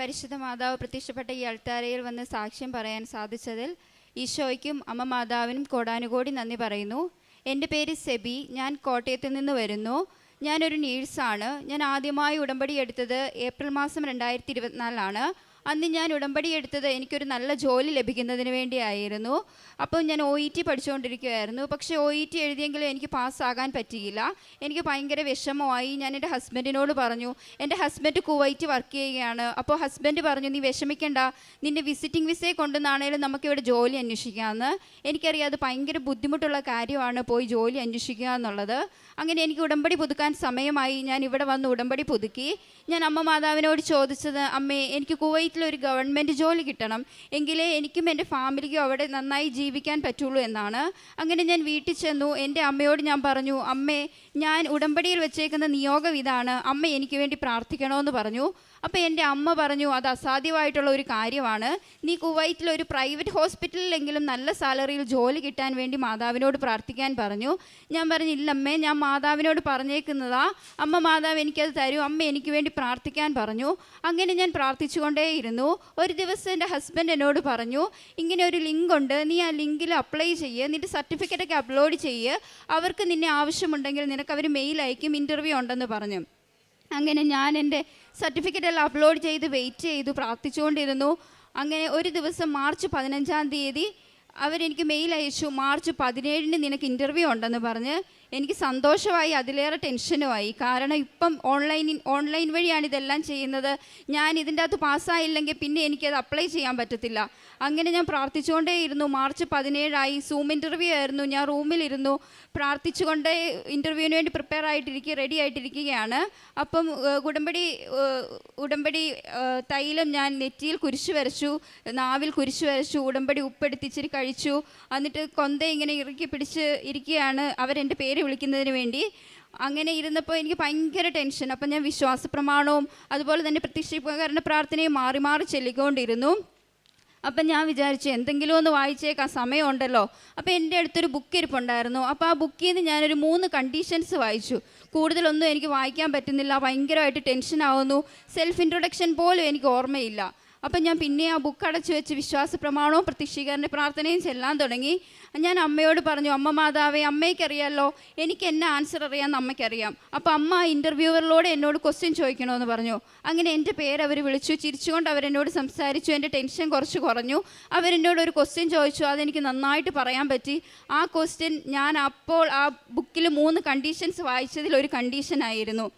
പരിശുദ്ധ മാതാവ് പ്രത്യക്ഷപ്പെട്ട ഈ അൾത്താരയിൽ വന്ന് സാക്ഷ്യം പറയാൻ സാധിച്ചതിൽ ഈശോയ്ക്കും അമ്മ മാതാവിനും കോടാനുകോടി നന്ദി പറയുന്നു. എന്റെ പേര് സെബി. ഞാൻ കോട്ടയത്ത് നിന്ന് വരുന്നു. ഞാനൊരു നേഴ്സാണ് ഞാൻ ആദ്യമായി ഉടമ്പടി എടുത്തത് ഏപ്രിൽ മാസം രണ്ടായിരത്തി ഇരുപത്തിനാലിലാണ്. അന്ന് ഞാൻ ഉടമ്പടി എടുത്തത് എനിക്കൊരു നല്ല ജോലി ലഭിക്കുന്നതിന് വേണ്ടിയായിരുന്നു. അപ്പോൾ ഞാൻ ഒ ഇ ടി പഠിച്ചുകൊണ്ടിരിക്കുകയായിരുന്നു പക്ഷേ ഒ ഇ ടി എഴുതിയെങ്കിലും എനിക്ക് പാസ്സാകാൻ പറ്റിയില്ല. എനിക്ക് ഭയങ്കര വിഷമമായി. ഞാൻ എന്റെ ഹസ്ബൻഡിനോട് പറഞ്ഞു എന്റെ ഹസ്ബൻഡ് കുവൈറ്റ് വർക്ക് ചെയ്യുകയാണ്. അപ്പോൾ ഹസ്ബൻഡ് പറഞ്ഞു നീ വിഷമിക്കണ്ട. നിന്റെ വിസിറ്റിംഗ് വിസയെ കൊണ്ടുവന്നാണേലും നമുക്കിവിടെ ജോലി അന്വേഷിക്കാമെന്ന് എനിക്കറിയാം അത് ഭയങ്കര ബുദ്ധിമുട്ടുള്ള കാര്യമാണ് പോയി ജോലി അന്വേഷിക്കുക എന്നുള്ളത്. അങ്ങനെ എനിക്ക് ഉടമ്പടി പുതുക്കാൻ സമയമായി. ഞാൻ ഇവിടെ വന്ന് ഉടമ്പടി പുതുക്കി. ഞാൻ അമ്മ മാതാവിനോട് ചോദിച്ചത് അമ്മേ എനിക്ക് കുവൈറ്റിൽ ഒരു ഗവൺമെന്റ് ജോലി കിട്ടണം എങ്കിലേ എനിക്കും എന്റെ ഫാമിലിക്കും അവിടെ നന്നായി ജീവിക്കാൻ പറ്റുള്ളൂ എന്നാണ്. അങ്ങനെ ഞാൻ വീട്ടിൽ ചെന്നു. എന്റെ അമ്മയോട് ഞാൻ പറഞ്ഞു അമ്മേ ഞാൻ ഉടമ്പടിയിൽ വെച്ചേക്കുന്ന നിയോഗം ഇതാണ്. അമ്മ എനിക്ക് വേണ്ടി പ്രാർത്ഥിക്കണമെന്ന് പറഞ്ഞു. അപ്പോൾ എന്റെ അമ്മ പറഞ്ഞു അത് അസാധ്യമായിട്ടുള്ള ഒരു കാര്യമാണ്. നീ കുവൈറ്റിൽ ഒരു പ്രൈവറ്റ് ഹോസ്പിറ്റലിലെങ്കിലും നല്ല സാലറിയിൽ ജോലി കിട്ടാൻ വേണ്ടി മാതാവിനോട് പ്രാർത്ഥിക്കാൻ പറഞ്ഞു. ഞാൻ പറഞ്ഞു ഇല്ലമ്മേ ഞാൻ മാതാവിനോട് പറഞ്ഞേക്കുന്നതാ. അമ്മ മാതാവ് എനിക്കത് തരൂ. അമ്മ എനിക്ക് വേണ്ടി പ്രാർത്ഥിക്കാൻ പറഞ്ഞു. അങ്ങനെ ഞാൻ പ്രാർത്ഥിച്ചുകൊണ്ടേയിരുന്നു. ഒരു ദിവസം എന്റെ ഹസ്ബൻഡ് എന്നോട് പറഞ്ഞു ഇങ്ങനെ ഒരു ലിങ്ക് ഉണ്ട്. നീ ആ ലിങ്കിൽ അപ്ലൈ ചെയ്യുക നിന്റെ സർട്ടിഫിക്കറ്റൊക്കെ അപ്ലോഡ് ചെയ്യുക അവർക്ക് നിന്നെ ആവശ്യമുണ്ടെങ്കിൽ നിനക്ക് അവർ മെയിൽ അയക്കും ഇന്റർവ്യൂ ഉണ്ടെന്ന് പറഞ്ഞു. അങ്ങനെ ഞാൻ എന്റെ സർട്ടിഫിക്കറ്റ് എല്ലാം അപ്ലോഡ് ചെയ്ത് വെയിറ്റ് ചെയ്തു പ്രാർത്ഥിച്ചുകൊണ്ടിരുന്നു. അങ്ങനെ ഒരു ദിവസം മാർച്ച് പതിനഞ്ചാം തീയതി അവരെനിക്ക് മെയിൽ അയച്ചു. മാർച്ച് പതിനേഴിന് നിനക്ക് ഇന്റർവ്യൂ ഉണ്ടെന്ന് പറഞ്ഞ് എനിക്ക് സന്തോഷമായി അതിലേറെ ടെൻഷനുമായി. കാരണം ഇപ്പം ഓൺലൈനിൽ ഓൺലൈൻ വഴിയാണ് ഇതെല്ലാം ചെയ്യുന്നത്. ഞാൻ ഇതിന്റെ അകത്ത് പാസ്സായില്ലെങ്കിൽ പിന്നെ എനിക്കത് അപ്ലൈ ചെയ്യാൻ പറ്റത്തില്ല. അങ്ങനെ ഞാൻ പ്രാർത്ഥിച്ചുകൊണ്ടേയിരുന്നു. മാർച്ച് പതിനേഴായി സൂം ഇന്റർവ്യൂ ആയിരുന്നു. ഞാൻ റൂമിലിരുന്നു. പ്രാർത്ഥിച്ചുകൊണ്ടേ ഇന്റർവ്യൂവിന് വേണ്ടി പ്രിപ്പയർ ആയിട്ടിരിക്കുക റെഡി ആയിട്ടിരിക്കുകയാണ്. അപ്പം ഉടമ്പടി ഉടമ്പടി തൈലം ഞാൻ നെറ്റിയിൽ കുരിശ് വരച്ചു നാവിൽ കുരിശ് വരച്ചു ഉടമ്പടി ഉപ്പെടുത്തിച്ചിരി കഴിച്ചു. എന്നിട്ട് കൊന്ത ഇങ്ങനെ ഇറുക്കി പിടിച്ച് ഇരിക്കുകയാണ്. അവരെന്റെ പേര് വിളിക്കുന്നതിന് വേണ്ടി അങ്ങനെ ഇരുന്നപ്പോൾ എനിക്ക് ഭയങ്കര ടെൻഷൻ അപ്പം ഞാൻ വിശ്വാസ പ്രമാണവും അതുപോലെ തന്നെ പ്രത്യക്ഷീകരണ പ്രാർത്ഥനയും മാറി മാറി ചൊല്ലിക്കൊണ്ടിരുന്നു. അപ്പം ഞാൻ വിചാരിച്ചു എന്തെങ്കിലും ഒന്ന് വായിച്ചേക്കാം സമയമുണ്ടല്ലോ. അപ്പം എന്റെ അടുത്തൊരു ബുക്ക് ഇരിപ്പുണ്ടായിരുന്നു. അപ്പോൾ ആ ബുക്കിൽ നിന്ന് ഞാനൊരു മൂന്ന് കണ്ടീഷൻസ് വായിച്ചു. കൂടുതലൊന്നും എനിക്ക് വായിക്കാൻ പറ്റുന്നില്ല. ഭയങ്കരമായിട്ട് ടെൻഷൻ ആവുന്നു. സെൽഫ് ഇൻട്രൊഡക്ഷൻ പോലും എനിക്ക് ഓർമ്മയില്ല. അപ്പം ഞാൻ പിന്നെ ആ ബുക്ക് അടച്ചു വെച്ച് വിശ്വാസ പ്രമാണവും പ്രത്യക്ഷീകരണ പ്രാർത്ഥനയും ചെല്ലാൻ തുടങ്ങി. ഞാൻ അമ്മയോട് പറഞ്ഞു അമ്മ മാതാവേ അമ്മയ്ക്കറിയാമല്ലോ എനിക്ക് എന്നെ ആൻസർ അറിയാമെന്ന് അമ്മയ്ക്കറിയാം. അപ്പോൾ അമ്മ ആ ഇന്റർവ്യൂവറിലൂടെ എന്നോട് ക്വസ്റ്റ്യൻ ചോദിക്കണമെന്ന് പറഞ്ഞു. അങ്ങനെ എന്റെ പേര് അവർ വിളിച്ചു. ചിരിച്ചുകൊണ്ട് അവരെന്നോട് സംസാരിച്ചു. എന്റെ ടെൻഷൻ കുറച്ച് കുറഞ്ഞു. അവരെന്നോട് ഒരു ക്വസ്റ്റ്യൻ ചോദിച്ചു. അതെനിക്ക് നന്നായിട്ട് പറയാൻ പറ്റി. ആ ക്വസ്റ്റ്യൻ ഞാൻ അപ്പോൾ ആ ബുക്കിൽ മൂന്ന് കണ്ടീഷൻസ് വായിച്ചതിൽ ഒരു കണ്ടീഷനായിരുന്നു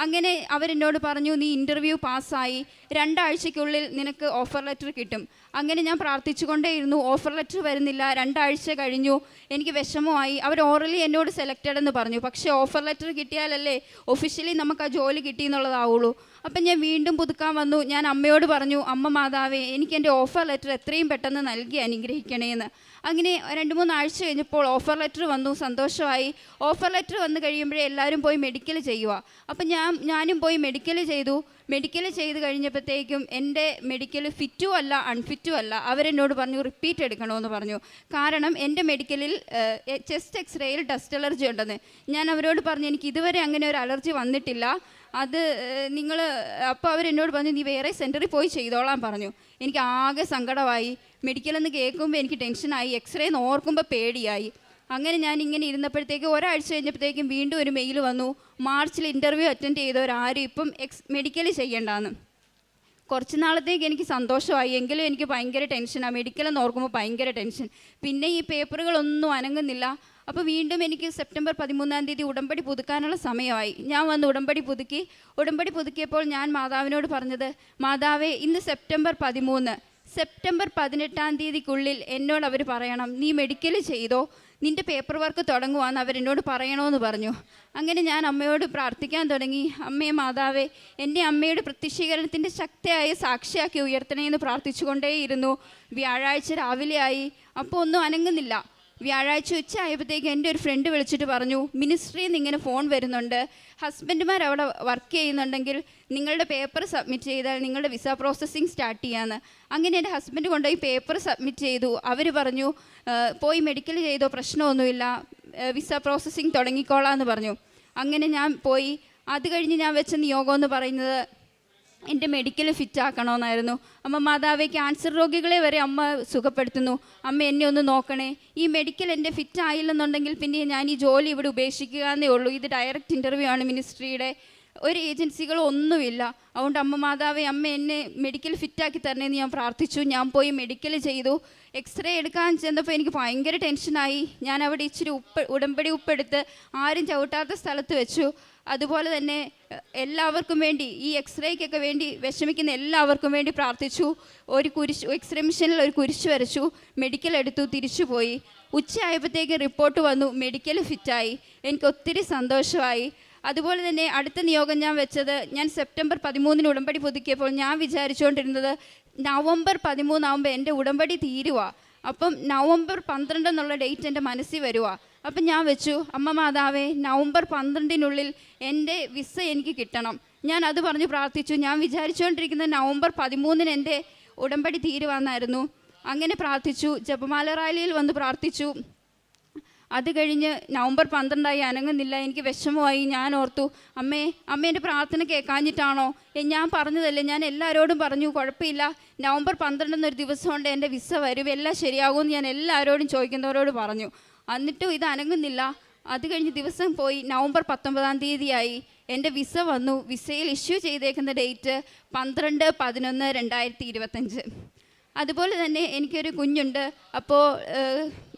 അങ്ങനെ അവരെന്നോട് പറഞ്ഞു നീ ഇന്റർവ്യൂ പാസ്സായി. രണ്ടാഴ്ചയ്ക്കുള്ളിൽ നിനക്ക് ഓഫർ ലെറ്റർ കിട്ടും. അങ്ങനെ ഞാൻ പ്രാർത്ഥിച്ചുകൊണ്ടേയിരുന്നു. ഓഫർ ലെറ്റർ വരുന്നില്ല. രണ്ടാഴ്ച കഴിഞ്ഞു. എനിക്ക് വിഷമമായി. അവർ ഓറലി എന്നോട് സെലക്റ്റഡ് എന്ന് പറഞ്ഞു. പക്ഷേ ഓഫർ ലെറ്റർ കിട്ടിയാലല്ലേ ഒഫീഷ്യലി നമുക്ക് ആ ജോലി കിട്ടി എന്നുള്ളതാവുള്ളൂ. അപ്പം ഞാൻ വീണ്ടും പുതുക്കാൻ വന്നു. ഞാൻ അമ്മയോട് പറഞ്ഞു അമ്മ മാതാവേ എനിക്ക് എന്റെ ഓഫർ ലെറ്റർ എത്രയും പെട്ടെന്ന് നൽകി അനുഗ്രഹിക്കണേന്ന്. അങ്ങനെ രണ്ട് മൂന്ന് ആഴ്ച കഴിഞ്ഞപ്പോൾ ഓഫർ ലെറ്റർ വന്നു സന്തോഷമായി. ഓഫർ ലെറ്റർ വന്നു കഴിയുമ്പോഴേ എല്ലാവരും പോയി മെഡിക്കൽ ചെയ്യുക അപ്പം ഞാൻ ഞാനും പോയി മെഡിക്കൽ ചെയ്തു. മെഡിക്കൽ ചെയ്ത് കഴിഞ്ഞപ്പോഴത്തേക്കും എന്റെ മെഡിക്കൽ ഫിറ്റും അല്ല അൺഫിറ്റും അല്ല. അവരെന്നോട് പറഞ്ഞു റിപ്പീറ്റ് എടുക്കണമെന്ന് പറഞ്ഞു. കാരണം എന്റെ മെഡിക്കലിൽ ചെസ്റ്റ് എക്സ്റേയിൽ ഡസ്റ്റ് അലർജി ഉണ്ടെന്ന്. ഞാൻ അവരോട് പറഞ്ഞു എനിക്ക് ഇതുവരെ അങ്ങനെ ഒരു അലർജി വന്നിട്ടില്ല. അത് നിങ്ങൾ അപ്പോൾ അവരെന്നോട് പറഞ്ഞു നീ വേറെ സെന്ററിൽ പോയി ചെയ്തോളാൻ പറഞ്ഞു. എനിക്ക് ആകെ സങ്കടമായി. മെഡിക്കൽ എന്ന് കേൾക്കുമ്പോൾ എനിക്ക് ടെൻഷനായി എക്സ്റേ എന്ന് ഓർക്കുമ്പോൾ പേടിയായി. അങ്ങനെ ഞാൻ ഇങ്ങനെ ഇരുന്നപ്പോഴത്തേക്ക് ഒരാഴ്ച കഴിഞ്ഞപ്പോഴത്തേക്കും വീണ്ടും ഒരു മെയിൽ വന്നു. മാർച്ചിൽ ഇന്റർവ്യൂ അറ്റൻഡ് ചെയ്തവരാരും ഇപ്പം എക്സ് മെഡിക്കൽ ചെയ്യണ്ടാന്ന്. കുറച്ച് നാളത്തേക്ക് എനിക്ക് സന്തോഷമായി. എങ്കിലും എനിക്ക് ഭയങ്കര ടെൻഷനാണ് മെഡിക്കൽ എന്ന് ഓർക്കുമ്പോൾ ഭയങ്കര ടെൻഷൻ പിന്നെ ഈ പേപ്പറുകളൊന്നും അനങ്ങുന്നില്ല. അപ്പോൾ വീണ്ടും എനിക്ക് സെപ്റ്റംബർ പതിമൂന്നാം തീയതി ഉടമ്പടി പുതുക്കാനുള്ള സമയമായി. ഞാൻ വന്ന് ഉടമ്പടി പുതുക്കി. ഉടമ്പടി പുതുക്കിയപ്പോൾ ഞാൻ മാതാവിനോട് പറഞ്ഞത് മാതാവേ ഇന്ന് സെപ്റ്റംബർ പതിമൂന്ന്. സെപ്റ്റംബർ പതിനെട്ടാം തീയതിക്കുള്ളിൽ എന്നോട് അവർ പറയണം നീ മെഡിക്കൽ ചെയ്തോ? നിന്റെ പേപ്പർ വർക്ക് തുടങ്ങുവാന്ന് അവരെന്നോട് പറയണമെന്ന് പറഞ്ഞു. അങ്ങനെ ഞാൻ അമ്മയോട് പ്രാർത്ഥിക്കാൻ തുടങ്ങി. അമ്മയെ മാതാവേ എന്റെ അമ്മയുടെ പ്രത്യക്ഷീകരണത്തിന്റെ ശക്തിയായ സാക്ഷിയാക്കി ഉയർത്തണേ എന്ന് പ്രാർത്ഥിച്ചുകൊണ്ടേയിരുന്നു. വ്യാഴാഴ്ച രാവിലെയായി. അപ്പോൾ ഒന്നും അനങ്ങുന്നില്ല. വ്യാഴാഴ്ച ഉച്ച ആയപ്പോഴത്തേക്ക് എന്റെ ഒരു ഫ്രണ്ട് വിളിച്ചിട്ട് പറഞ്ഞു മിനിസ്ട്രിയിൽ നിന്ന് ഇങ്ങനെ ഫോൺ വരുന്നുണ്ട്. ഹസ്ബൻഡുമാർ അവിടെ വർക്ക് ചെയ്യുന്നുണ്ടെങ്കിൽ നിങ്ങളുടെ പേപ്പർ സബ്മിറ്റ് ചെയ്താൽ നിങ്ങളുടെ വിസ പ്രോസസ്സിങ് സ്റ്റാർട്ട് ചെയ്യാമെന്ന് അങ്ങനെ എന്റെ ഹസ്ബൻഡ് കൊണ്ടുപോയി പേപ്പർ സബ്മിറ്റ് ചെയ്തു. അവർ പറഞ്ഞു പോയി മെഡിക്കൽ ചെയ്തോ പ്രശ്നമൊന്നുമില്ല. വിസ പ്രോസസ്സിങ് തുടങ്ങിക്കോളാം എന്ന് പറഞ്ഞു. അങ്ങനെ ഞാൻ പോയി. അത് കഴിഞ്ഞ് ഞാൻ വെച്ച നിയോഗം എന്ന് പറയുന്നത് എന്റെ മെഡിക്കൽ ഫിറ്റ് ആക്കണമെന്നായിരുന്നു അമ്മ മാതാവെ ക്യാൻസർ രോഗികളെ വരെ അമ്മ സുഖപ്പെടുത്തുന്നു. അമ്മ എന്നെ ഒന്ന് നോക്കണേ. ഈ മെഡിക്കൽ എന്റെ ഫിറ്റ് ആയില്ലെന്നുണ്ടെങ്കിൽ പിന്നെ ഞാൻ ഈ ജോലി ഇവിടെ ഉപേക്ഷിക്കുക എന്നേ ഉള്ളൂ. ഇത് ഡയറക്റ്റ് ഇന്റർവ്യൂ ആണ് മിനിസ്ട്രിയുടെ ഒരു ഏജൻസികളൊന്നുമില്ല അതുകൊണ്ട് അമ്മ മാതാവെ അമ്മ എന്നെ മെഡിക്കൽ ഫിറ്റ് ഫിറ്റാക്കി തരണേന്ന് ഞാൻ പ്രാർത്ഥിച്ചു. ഞാൻ പോയി മെഡിക്കൽ ചെയ്തു. എക്സ്റേ എടുക്കാൻ ചെന്നപ്പോൾ എനിക്ക് ഭയങ്കര ടെൻഷനായി ഞാൻ അവിടെ ഇച്ചിരി ഉപ്പ് ഉടമ്പടി ഉപ്പെടുത്ത് ആരും ചവിട്ടാത്ത സ്ഥലത്ത് വെച്ചു. അതുപോലെ തന്നെ എല്ലാവർക്കും വേണ്ടി ഈ എക്സ്റേക്കൊക്കെ വേണ്ടി വിഷമിക്കുന്ന എല്ലാവർക്കും വേണ്ടി പ്രാർത്ഥിച്ചു. ഒരു കുരിശ് എക്സ്റേ മെഷീനിൽ ഒരു കുരിശ് വരച്ചു. മെഡിക്കൽ എടുത്തു തിരിച്ചു പോയി. ഉച്ചയായപ്പോഴത്തേക്ക് റിപ്പോർട്ട് വന്നു മെഡിക്കൽ ഫിറ്റായി എനിക്ക് ഒത്തിരി സന്തോഷമായി. അതുപോലെ തന്നെ അടുത്ത നിയോഗം ഞാൻ വെച്ചത് ഞാൻ സെപ്റ്റംബർ പതിമൂന്നിന് ഉടമ്പടി പുതുക്കിയപ്പോൾ ഞാൻ വിചാരിച്ചുകൊണ്ടിരുന്നത് നവംബർ പതിമൂന്നാവുമ്പോൾ എന്റെ ഉടമ്പടി തീരുക അപ്പം നവംബർ പന്ത്രണ്ട് എന്നുള്ള ഡേറ്റ് എന്റെ മനസ്സിൽ വരുവാ. അപ്പം ഞാൻ വെച്ചു അമ്മ മാതാവേ നവംബർ പന്ത്രണ്ടിനുള്ളിൽ എന്റെ വിസ എനിക്ക് കിട്ടണം. ഞാൻ അത് പറഞ്ഞ് പ്രാർത്ഥിച്ചു. ഞാൻ വിചാരിച്ചുകൊണ്ടിരിക്കുന്ന നവംബർ പതിമൂന്നിന് എന്റെ ഉടമ്പടി തീരുവാന്നായിരുന്നു. അങ്ങനെ പ്രാർത്ഥിച്ചു. ജപമാല റാലിയിൽ വന്ന് പ്രാർത്ഥിച്ചു. അത് കഴിഞ്ഞ് നവംബർ പന്ത്രണ്ടായി അനങ്ങുന്നില്ല എനിക്ക് വിഷമമായി. ഞാൻ ഓർത്തു അമ്മേ അമ്മേന്റെ പ്രാർത്ഥന കേൾക്കാഞ്ഞിട്ടാണോ? ഞാൻ പറഞ്ഞതല്ലേ ഞാൻ എല്ലാവരോടും പറഞ്ഞു കുഴപ്പമില്ല. നവംബർ പന്ത്രണ്ടെന്നൊരു ദിവസം കൊണ്ട് എന്റെ വിസ വരും എല്ലാം ശരിയാകുമെന്ന് ഞാൻ എല്ലാവരോടും ചോദിക്കുന്നവരോട് പറഞ്ഞു. എന്നിട്ടും ഇത് അനങ്ങുന്നില്ല. അത് കഴിഞ്ഞ് ദിവസം പോയി നവംബർ പത്തൊമ്പതാം തീയതിയായി. എന്റെ വിസ വന്നു വിസയിൽ ഇഷ്യൂ ചെയ്തേക്കുന്ന ഡേറ്റ് പന്ത്രണ്ട് പതിനൊന്ന് രണ്ടായിരത്തി ഇരുപത്തഞ്ച്. അതുപോലെ തന്നെ എനിക്കൊരു കുഞ്ഞുണ്ട്. അപ്പോൾ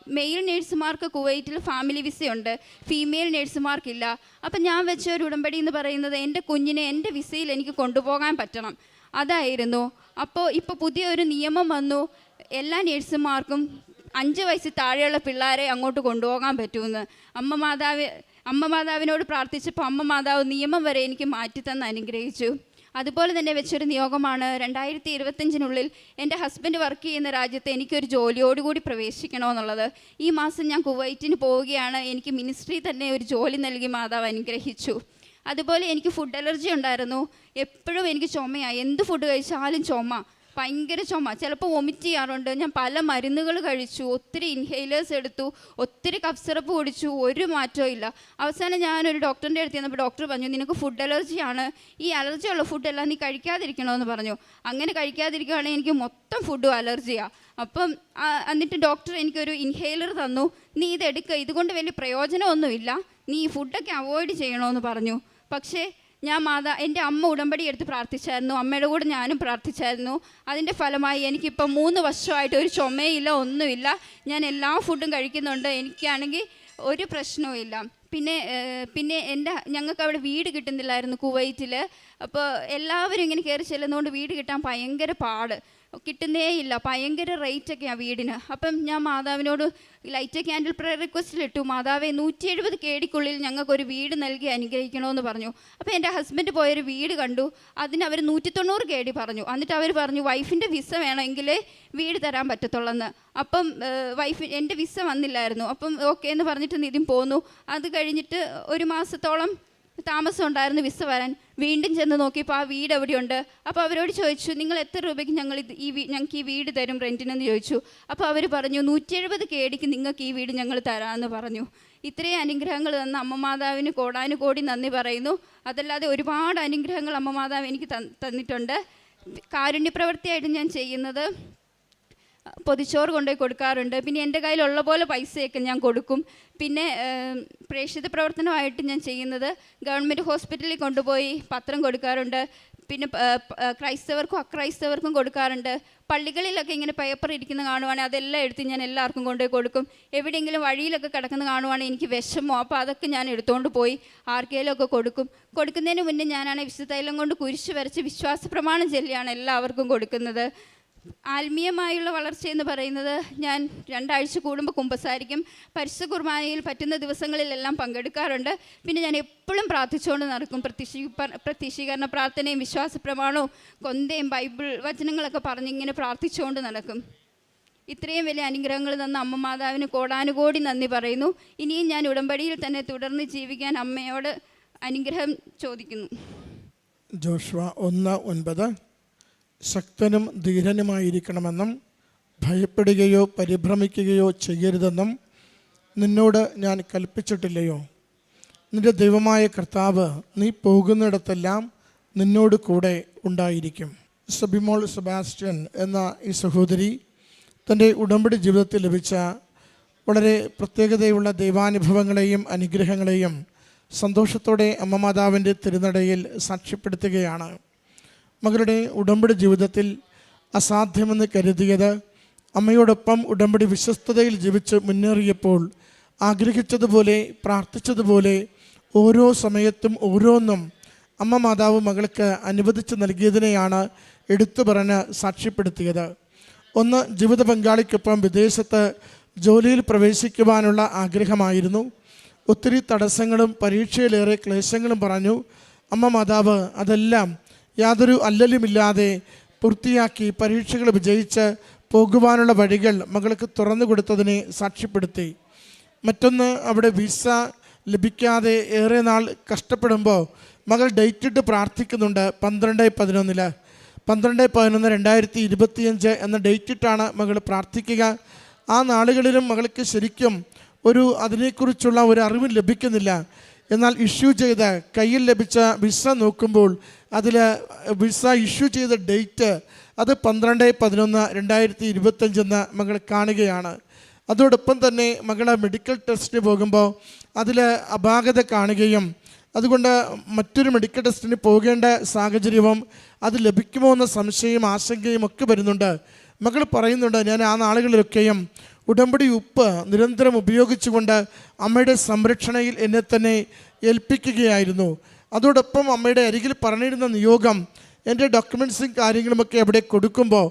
മെയിൽ നേഴ്സുമാർക്ക് കുവൈറ്റിൽ ഫാമിലി വിസയുണ്ട് ഫീമെയിൽ നേഴ്സുമാർക്കില്ല അപ്പം ഞാൻ വെച്ച ഒരു ഉടമ്പടി എന്ന് പറയുന്നത് എന്റെ കുഞ്ഞിനെ എന്റെ വിസയിൽ എനിക്ക് കൊണ്ടുപോകാൻ പറ്റണം. അതായിരുന്നു. അപ്പോൾ ഇപ്പോൾ പുതിയൊരു നിയമം വന്നു. എല്ലാ നേഴ്സുമാർക്കും അഞ്ച് വയസ്സ് താഴെയുള്ള പിള്ളേരെ അങ്ങോട്ട് കൊണ്ടുപോകാൻ പറ്റുമെന്ന് അമ്മ മാതാവ് അമ്മ മാതാവിനോട് പ്രാർത്ഥിച്ചപ്പോൾ അമ്മ മാതാവ് നിയമം വരെ എനിക്ക് മാറ്റി മാറ്റിത്തന്ന് അനുഗ്രഹിച്ചു. അതുപോലെ തന്നെ വെച്ചൊരു നിയോഗമാണ്. രണ്ടായിരത്തി ഇരുപത്തഞ്ചിനുള്ളിൽ എന്റെ ഹസ്ബൻഡ് വർക്ക് ചെയ്യുന്ന രാജ്യത്ത് എനിക്കൊരു ജോലിയോടുകൂടി പ്രവേശിക്കണമെന്നുള്ളത്. ഈ മാസം ഞാൻ കുവൈറ്റിന് പോവുകയാണ്. എനിക്ക് മിനിസ്ട്രി തന്നെ ഒരു ജോലി നൽകി മാതാവ് അനുഗ്രഹിച്ചു. അതുപോലെ എനിക്ക് ഫുഡ് അലർജി ഉണ്ടായിരുന്നു. എപ്പോഴും എനിക്ക് ചുമയാണ്. എന്ത് ഫുഡ് കഴിച്ചാലും ചുമ. ഭയങ്കര ചുമ. ചിലപ്പോൾ വൊമിറ്റ് ചെയ്യാറുണ്ട്. ഞാൻ പല മരുന്നുകൾ കഴിച്ചു. ഒത്തിരി ഇൻഹെയിലേഴ്സ് എടുത്തു. ഒത്തിരി കഫ് സിറപ്പ് കുടിച്ചു. ഒരു മാറ്റവും ഇല്ല. അവസാനം ഞാനൊരു ഡോക്ടറിന്റെ അടുത്ത് ചെന്നപ്പോൾ ഡോക്ടർ പറഞ്ഞു നിനക്ക് ഫുഡ് അലർജിയാണ് ഈ അലർജി ഉള്ള ഫുഡെല്ലാം നീ കഴിക്കാതിരിക്കണമെന്ന് പറഞ്ഞു. അങ്ങനെ കഴിക്കാതിരിക്കുകയാണെങ്കിൽ എനിക്ക് മൊത്തം ഫുഡും അലർജിയാണ് അപ്പം എന്നിട്ട് ഡോക്ടർ എനിക്കൊരു ഇൻഹെയിലർ തന്നു. നീ ഇത് എടുക്കുക ഇതുകൊണ്ട് വലിയ പ്രയോജനമൊന്നുമില്ല. നീ ഈ ഫുഡൊക്കെ അവോയ്ഡ് ചെയ്യണമെന്ന് പറഞ്ഞു. പക്ഷേ ഞാൻ മാതാ എന്റെ അമ്മ ഉടമ്പടി എടുത്ത് പ്രാർത്ഥിച്ചായിരുന്നു. അമ്മയുടെ കൂടെ ഞാനും പ്രാർത്ഥിച്ചായിരുന്നു. അതിന്റെ ഫലമായി എനിക്കിപ്പോൾ മൂന്ന് വർഷമായിട്ട് ഒരു ചുമയില്ല ഒന്നുമില്ല. ഞാൻ എല്ലാ ഫുഡും കഴിക്കുന്നുണ്ട്. എനിക്കാണെങ്കിൽ ഒരു പ്രശ്നവുമില്ല പിന്നെ പിന്നെ എന്റെ ഞങ്ങൾക്ക് അവിടെ വീട് കിട്ടുന്നില്ലായിരുന്നു കുവൈറ്റിൽ അപ്പോൾ എല്ലാവരും ഇങ്ങനെ കയറി ചെല്ലുന്നതുകൊണ്ട് വീട് കിട്ടാൻ ഭയങ്കര പാട്. കിട്ടുന്നേ ഇല്ല ഭയങ്കര റേറ്റൊക്കെയാണ് വീടിന്. അപ്പം ഞാൻ മാതാവിനോട് ലൈറ്റ് ക്യാൻഡിൽ പ്രയർ റിക്വസ്റ്റിലിട്ടു മാതാവെ നൂറ്റി എഴുപത് കേടിക്കുള്ളിൽ ഞങ്ങൾക്കൊരു വീട് നൽകി അനുഗ്രഹിക്കണമെന്ന് പറഞ്ഞു. അപ്പോൾ എന്റെ ഹസ്ബൻഡ് പോയൊരു വീട് കണ്ടു. അതിന് അവർ നൂറ്റി തൊണ്ണൂറ് കേടി പറഞ്ഞു. എന്നിട്ട് അവർ പറഞ്ഞു വൈഫിന്റെ വിസ വേണമെങ്കിലേ വീട് തരാൻ പറ്റത്തുള്ളെന്ന്. അപ്പം വൈഫ് എന്റെ വിസ വന്നില്ലായിരുന്നു. അപ്പം ഓക്കെ എന്ന് പറഞ്ഞിട്ട് നിതിൻ പോന്നു. അത് കഴിഞ്ഞിട്ട് ഒരു മാസത്തോളം താമസം ഉണ്ടായിരുന്നു വിസ വരാൻ. വീണ്ടും ചെന്ന് നോക്കിയപ്പോൾ ആ വീട് എവിടെയുണ്ട്? അപ്പോൾ അവരോട് ചോദിച്ചു നിങ്ങൾ എത്ര രൂപയ്ക്ക് ഞങ്ങൾ ഇത് ഈ ഞങ്ങൾക്ക് ഈ വീട് തരും റെന്റിനെന്ന് ചോദിച്ചു. അപ്പോൾ അവർ പറഞ്ഞു നൂറ്റി എഴുപത് കേടിക്ക് നിങ്ങൾക്ക് ഈ വീട് ഞങ്ങൾ തരാമെന്ന് പറഞ്ഞു. ഇത്രയും അനുഗ്രഹങ്ങൾ തന്ന അമ്മ മാതാവിന് കോടാനുകോടി നന്ദി പറയുന്നു. അതല്ലാതെ ഒരുപാട് അനുഗ്രഹങ്ങൾ അമ്മ മാതാവ് എനിക്ക് തന്നിട്ടുണ്ട്. കാരുണ്യപ്രവൃത്തിയായിട്ട് ഞാൻ ചെയ്യുന്നത് പൊതിച്ചോറ് കൊണ്ടുപോയി കൊടുക്കാറുണ്ട്. പിന്നെ എന്റെ കയ്യിലുള്ള പോലെ പൈസയൊക്കെ ഞാൻ കൊടുക്കും. പിന്നെ പ്രേക്ഷിത പ്രവർത്തനമായിട്ട് ഞാൻ ചെയ്യുന്നത് ഗവൺമെന്റ് ഹോസ്പിറ്റലിൽ കൊണ്ടുപോയി പത്രം കൊടുക്കാറുണ്ട്. പിന്നെ ക്രൈസ്തവർക്കും അക്രൈസ്തവർക്കും കൊടുക്കാറുണ്ട്. പള്ളികളിലൊക്കെ ഇങ്ങനെ പേപ്പർ ഇരിക്കുന്ന കാണുവാണെങ്കിൽ അതെല്ലാം എടുത്ത് ഞാൻ എല്ലാവർക്കും കൊണ്ടുപോയി കൊടുക്കും. എവിടെയെങ്കിലും വഴിയിലൊക്കെ കിടക്കുന്ന കാണുവാണെങ്കിൽ എനിക്ക് വിഷമോ. അപ്പോൾ അതൊക്കെ ഞാൻ എടുത്തുകൊണ്ട് പോയി ആർക്കെങ്കിലും ഒക്കെ കൊടുക്കും. കൊടുക്കുന്നതിന് മുന്നേ ഞാനാണ് വിശുദ്ധൈലം കൊണ്ട് കുരിശ് വരച്ച് വിശ്വാസ പ്രമാണം ചൊല്ലിയാണ് എല്ലാവർക്കും കൊടുക്കുന്നത്. ആത്മീയമായുള്ള വളർച്ച എന്ന് പറയുന്നത് ഞാൻ രണ്ടാഴ്ച കൂടുമ്പോൾ കുമ്പസാരിക്കും. പരിശുദ്ധ കുർബാനയിൽ പറ്റുന്ന ദിവസങ്ങളിലെല്ലാം പങ്കെടുക്കാറുണ്ട്. പിന്നെ ഞാൻ എപ്പോഴും പ്രാർത്ഥിച്ചുകൊണ്ട് നടക്കും. പ്രത്യക്ഷീ പ്രത്യക്ഷീകരണ പ്രാർത്ഥനയും വിശ്വാസ പ്രമാണവും കൊന്തയും ബൈബിൾ വചനങ്ങളൊക്കെ പറഞ്ഞിങ്ങനെ പ്രാർത്ഥിച്ചുകൊണ്ട് നടക്കും. ഇത്രയും വലിയ അനുഗ്രഹങ്ങൾ തന്ന അമ്മ മാതാവിന് കോടാനുകോടി നന്ദി പറയുന്നു. ഇനിയും ഞാൻ ഉടമ്പടിയിൽ തന്നെ തുടർന്ന് ജീവിക്കാൻ അമ്മയോട് അനുഗ്രഹം ചോദിക്കുന്നു. ജോഷുവ ഒന്ന് ഒൻപത്. ശക്തനും ധീരനുമായിരിക്കണമെന്നും ഭയപ്പെടുകയോ പരിഭ്രമിക്കുകയോ ചെയ്യരുതെന്നും നിന്നോട് ഞാൻ കൽപ്പിച്ചിട്ടില്ലയോ? നിന്റെ ദൈവമായ കർത്താവ് നീ പോകുന്നിടത്തെല്ലാം നിന്നോട് കൂടെ ഉണ്ടായിരിക്കും. സബിമോൾ സെബാസ്റ്റ്യൻ എന്ന ഈ സഹോദരി തന്റെ ഉടമ്പടി ജീവിതത്തിൽ ലഭിച്ച വളരെ പ്രത്യേകതയുള്ള ദൈവാനുഭവങ്ങളെയും അനുഗ്രഹങ്ങളെയും സന്തോഷത്തോടെ അമ്മ മാതാവിന്റെ തിരുനടയിൽ സാക്ഷ്യപ്പെടുത്തുകയാണ്. മകളുടെ ഉടമ്പടി ജീവിതത്തിൽ അസാധ്യമെന്ന് കരുതിയത് അമ്മയോടൊപ്പം ഉടമ്പടി വിശ്വസ്തതയിൽ ജീവിച്ച് മുന്നേറിയപ്പോൾ ആഗ്രഹിച്ചതുപോലെ പ്രാർത്ഥിച്ചതുപോലെ ഓരോ സമയത്തും ഓരോന്നും അമ്മ മാതാവ് മകൾക്ക് അനുവദിച്ച് നൽകിയതിനെയാണ് എടുത്തു പറഞ്ഞ് സാക്ഷ്യപ്പെടുത്തിയത്. ഒന്ന് ജീവിത പങ്കാളിക്കൊപ്പം വിദേശത്ത് ജോലിയിൽ പ്രവേശിക്കുവാനുള്ള ആഗ്രഹമായിരുന്നു. ഒത്തിരി തടസ്സങ്ങളും പരീക്ഷയിലേറെ ക്ലേശങ്ങളും പറഞ്ഞു അമ്മ മാതാവ് അതെല്ലാം യാതൊരു അല്ലലുമില്ലാതെ പൂർത്തിയാക്കി പരീക്ഷകൾ വിജയിച്ച് പോകുവാനുള്ള വഴികൾ മകൾക്ക് തുറന്നു കൊടുത്തതിനെ സാക്ഷ്യപ്പെടുത്തി. മറ്റൊന്ന് അവിടെ വിസ ലഭിക്കാതെ ഏറെ നാൾ കഷ്ടപ്പെടുമ്പോൾ മകൾ ഡേറ്റ് ഇട്ട് പ്രാർത്ഥിക്കുന്നുണ്ട് പന്ത്രണ്ട് പതിനൊന്നിൽ. പന്ത്രണ്ട് പതിനൊന്ന് രണ്ടായിരത്തി ഇരുപത്തിയഞ്ച് എന്ന ഡേറ്റ് ഇട്ടാണ് മകൾ പ്രാർത്ഥിക്കുക. ആ നാളുകളിലും മകൾക്ക് ശരിക്കും ഒരു അതിനെക്കുറിച്ചുള്ള ഒരു അറിവ് ലഭിക്കുന്നില്ല. എന്നാൽ ഇഷ്യൂ ചെയ്ത് കയ്യിൽ ലഭിച്ച വിസ നോക്കുമ്പോൾ അതിൽ വിസ ഇഷ്യൂ ചെയ്ത ഡേറ്റ് അത് പന്ത്രണ്ട് പതിനൊന്ന് രണ്ടായിരത്തി ഇരുപത്തഞ്ചെന്ന് മകൾ കാണുകയാണ്. അതോടൊപ്പം തന്നെ മകളെ മെഡിക്കൽ ടെസ്റ്റിന് പോകുമ്പോൾ അതിൽ അപാകത കാണുകയും അതുകൊണ്ട് മറ്റൊരു മെഡിക്കൽ ടെസ്റ്റിന് പോകേണ്ട സാഹചര്യവും അത് ലഭിക്കുമോ എന്ന സംശയവും ആശങ്കയും ഒക്കെ വരുന്നുണ്ട്. മകൾ പറയുന്നുണ്ട് ഞാൻ ആ നാളുകളിലൊക്കെയും ഉടമ്പടി ഉപ്പ് നിരന്തരം ഉപയോഗിച്ചുകൊണ്ട് അമ്മയുടെ സംരക്ഷണയിൽ എന്നെ തന്നെ ഏൽപ്പിക്കുകയായിരുന്നു. അതോടൊപ്പം അമ്മയുടെ അരികിൽ പറഞ്ഞിരുന്ന നിയോഗം എന്റെ ഡോക്യുമെൻസും കാര്യങ്ങളുമൊക്കെ അവിടെ കൊടുക്കുമ്പോൾ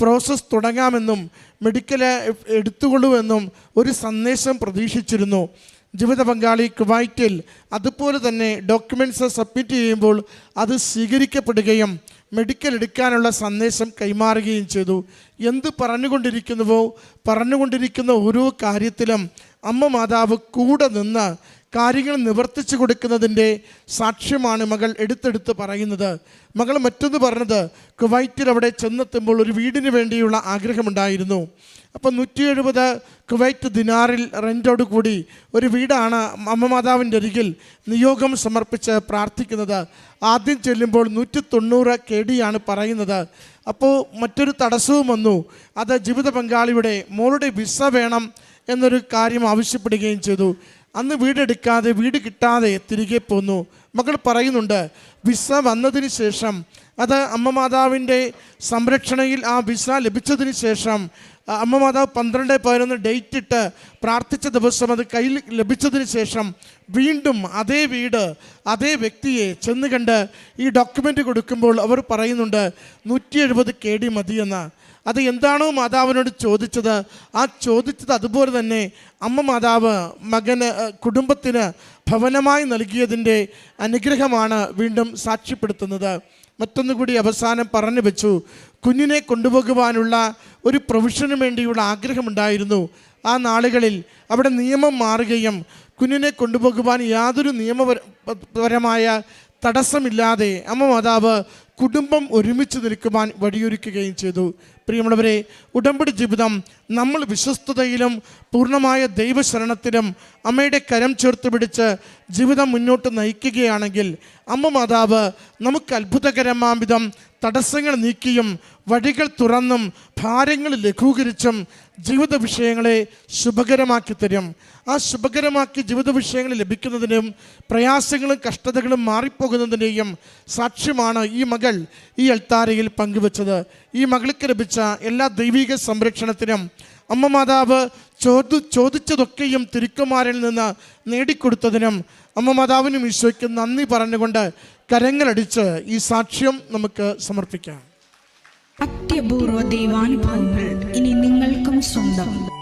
പ്രോസസ്സ് തുടങ്ങാമെന്നും മെഡിക്കൽ എടുത്തുകൊള്ളുമെന്നും ഒരു സന്ദേശം പ്രതീക്ഷിച്ചിരുന്നു. ജീവിത പങ്കാളി കുവൈറ്റിൽ അതുപോലെ തന്നെ ഡോക്യുമെന്റ്സ് സബ്മിറ്റ് ചെയ്യുമ്പോൾ അത് സ്വീകരിക്കപ്പെടുകയും മെഡിക്കൽ എടുക്കാനുള്ള സന്ദേശം കൈമാറുകയും ചെയ്തു. എന്ത് പറഞ്ഞുകൊണ്ടിരിക്കുന്നുവോ പറഞ്ഞുകൊണ്ടിരിക്കുന്ന ഓരോ കാര്യത്തിലും അമ്മ മാതാവ് കൂടെ നിന്ന് കാര്യങ്ങൾ നിവർത്തിച്ചു കൊടുക്കുന്നതിന്റെ സാക്ഷ്യമാണ് മകൾ എടുത്തെടുത്ത് പറയുന്നത്. മകൾ മറ്റൊന്ന് പറഞ്ഞത് കുവൈറ്റിൽ അവിടെ ചെന്നെത്തുമ്പോൾ ഒരു വീടിന് വേണ്ടിയുള്ള ആഗ്രഹമുണ്ടായിരുന്നു. അപ്പം നൂറ്റി എഴുപത് കുവൈറ്റ് ദിനാറിൽ റെന്റോട് കൂടി ഒരു വീടാണ് അമ്മ മാതാവിന്റെ അരികിൽ നിയോഗം സമർപ്പിച്ച് പ്രാർത്ഥിക്കുന്നത്. ആദ്യം ചെല്ലുമ്പോൾ നൂറ്റി തൊണ്ണൂറ് കെ ഡിയാണ് പറയുന്നത്. അപ്പോൾ മറ്റൊരു തടസ്സവും വന്നു. അത് ജീവിത പങ്കാളിയുടെ മോളുടെ വിസ വേണം എന്നൊരു കാര്യം ആവശ്യപ്പെടുകയും ചെയ്തു. അന്ന് വീടെടുക്കാതെ വീട് കിട്ടാതെ തിരികെ പോന്നു. മകൾ പറയുന്നുണ്ട് വിസ വന്നതിന് ശേഷം അത് അമ്മ മാതാവിന്റെ സംരക്ഷണയിൽ ആ വിസ ലഭിച്ചതിന് ശേഷം അമ്മ മാതാവ് പന്ത്രണ്ട് പതിനൊന്ന് ഡേറ്റ് ഇട്ട് പ്രാർത്ഥിച്ച ദിവസം അത് കയ്യിൽ ലഭിച്ചതിന് ശേഷം വീണ്ടും അതേ വീട് അതേ വ്യക്തിയെ ചെന്ന് കണ്ട് ഈ ഡോക്യുമെന്റ് കൊടുക്കുമ്പോൾ അവർ പറയുന്നുണ്ട് നൂറ്റി എഴുപത് കെ ഡി മതിയെന്ന്. അത് എന്താണോ മാതാവിനോട് ചോദിച്ചത്. ആ ചോദിച്ചത് അതുപോലെ തന്നെ അമ്മ മാതാവ് മകന് കുടുംബത്തിന് ഭവനമായി നൽകിയതിന്റെ അനുഗ്രഹമാണ് വീണ്ടും സാക്ഷ്യപ്പെടുത്തുന്നത്. മറ്റൊന്നുകൂടി അവസാനം പറഞ്ഞു വെച്ചു. കുഞ്ഞിനെ കൊണ്ടുപോകുവാനുള്ള ഒരു പ്രൊവിഷന് വേണ്ടിയുള്ള ആഗ്രഹമുണ്ടായിരുന്നു. ആ നാളുകളിൽ അവിടെ നിയമം മാറുകയും കുഞ്ഞിനെ കൊണ്ടുപോകുവാൻ യാതൊരു നിയമപരമായ തടസ്സമില്ലാതെ അമ്മ മാതാവ് കുടുംബം ഒരുമിച്ച് നിൽക്കുവാൻ വഴിയൊരുക്കുകയും ചെയ്തു. പ്രിയമുള്ളവരെ ഉടമ്പടി ജീവിതം നമ്മൾ വിശ്വസ്തതയിലും പൂർണമായ ദൈവശരണത്തിലും അമ്മയുടെ കരം ചേർത്ത് പിടിച്ച് ജീവിതം മുന്നോട്ട് നയിക്കുകയാണെങ്കിൽ അമ്മ മാതാവ് നമുക്ക് അത്ഭുതകരമാം വിധം തടസ്സങ്ങൾ നീക്കിയും വഴികൾ തുറന്നും ഭാരങ്ങൾ ലഘൂകരിച്ചും ജീവിത വിഷയങ്ങളെ ശുഭകരമാക്കി തരും. ആ ശുഭകരമാക്കി ജീവിത വിഷയങ്ങൾ ലഭിക്കുന്നതിനും പ്രയാസങ്ങളും കഷ്ടതകളും മാറിപ്പോകുന്നതിന്റെയും സാക്ഷ്യമാണ് ഈ മകൾ ഈ അൾത്താരയിൽ പങ്കുവച്ചത്. ഈ മകൾക്ക് ലഭിച്ച എല്ലാ ദൈവിക സംരക്ഷണത്തിനും അമ്മ മാതാവ് ചോദി ചോദിച്ചതൊക്കെയും തിരുക്കുമാരിൽ നിന്ന് നേടിക്കൊടുത്തതിനും അമ്മ മാതാവിനും ഈശോയ്ക്കും നന്ദി പറഞ്ഞുകൊണ്ട് കരങ്ങളടിച്ച് ഈ സാക്ഷ്യം നമുക്ക് സമർപ്പിക്കാം. അത്യപൂർവ ദൈവാനുഭവങ്ങൾ ഇനി നിങ്ങൾക്കും സ്വന്തം.